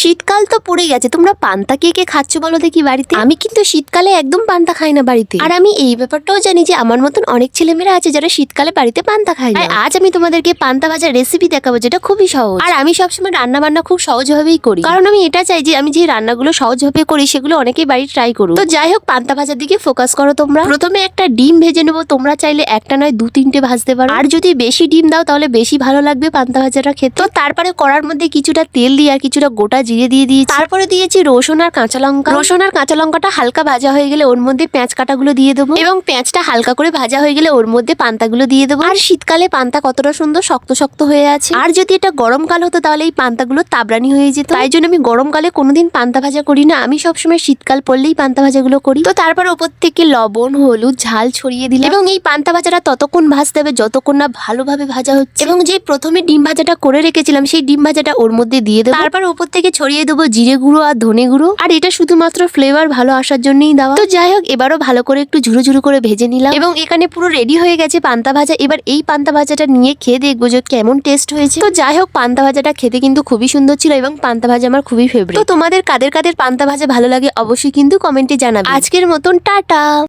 শীতকাল তো পড়ে গেছে। তোমরা পান্তা কে কে খাচ্ছ বলো দেখি বাড়িতে? আমি কিন্তু শীতকালে একদম পান্তা খাই না বাড়িতে। আর আমি এই ব্যাপারটাও জানি যে আমার মতন অনেক ছেলেমেয়েরা আছে যারা শীতকালে বাড়িতে পান্তা খায় না। আজ আমি তোমাদেরকে পান্তা ভাজার রেসিপি দেখাবো যেটা খুবই সহজ। আর আমি সবসময় রান্না বান্না খুব সহজভাবেই করি। কারণ আমি এটা চাই যে আমি যে রান্নাগুলো সহজভাবে করি সেগুলো অনেকেই বাড়ি ট্রাই করুক। তো যাই হোক পান্তা ভাজার দিকে ফোকাস করো তোমরা। প্রথমে একটা ডিম ভেজে নেব। তোমরা চাইলে একটা নয় দু তিনটে ভাজতে পারো। আর যদি বেশি ডিম দাও তাহলে বেশি ভালো লাগবে পান্তা ভাজাটা খেতে। তো তারপরে করার মধ্যে কিছুটা তেল দিয়ে আর কিছুটা গোটা জিরে দিয়ে দিয়েছি। তারপরে দিয়েছি রসুন আর কাঁচা লঙ্কা। রসুন আর কাঁচা লঙ্কাটা হালকা ভাজা হয়ে গেলে ওর মধ্যে পেঁয়াজ কাটাগুলো দিয়ে দেবো। এবং পেঁয়াজটা হালকা করে ভাজা হয়ে গেলে ওর মধ্যে পান্তাগুলো দিয়ে দেবো। আর শীতকালে পান্তা কতটা সুন্দর শক্ত শক্ত হয়ে আছে। আর যদি এটা গরমকাল হতো তাহলে এই পান্তাগুলো তাবরানি হয়ে যেত। তাই জন্য আমি গরমকালে কোনোদিন পান্তা ভাজা করি না। আমি সবসময় শীতকাল পড়লেই পান্তা ভাজাগুলো করি। তো তারপর ওপর থেকে লবণ হলুদ ঝাল ছড়িয়ে দিলাম। এবং এই পান্তা ভাজাটা ততক্ষণ ভাজতে হবে যতক্ষণ না ভালোভাবে ভাজা হচ্ছে। এবং যে প্রথমে ডিম ভাজাটা করে রেখেছিলাম সেই ডিম ভাজাটা ওর মধ্যে দিয়ে দেবো। তারপর ওপর থেকে ছড়িয়ে দেবো জিরে গুঁড়ো আর ধনে গুঁড়ো। আর এটা শুধুমাত্র ফ্লেভার ভালো আসার জন্যই দেওয়া। তো যাই হোক, এবারও ভালো করে একটু ঝুরো ঝুরো করে ভেজে নিলাম। এবং এখানে পুরো রেডি হয়ে গেছে পান্তা ভাজা। এবার এই পান্তা ভাজাটা নিয়ে খেয়ে দেখব যে কেমন টেস্ট হয়েছে। তো যাই হোক, পান্তা ভাজাটা খেতে কিন্তু খুবই সুন্দর ছিল এবং পান্তা ভাজা আমার খুবই ফেভারিট তো তোমাদের কাদের কাদের পান্তা ভাজা ভালো লাগে অবশ্যই কিন্তু কমেন্টে জানাবে। আজকের মতন, টাটা!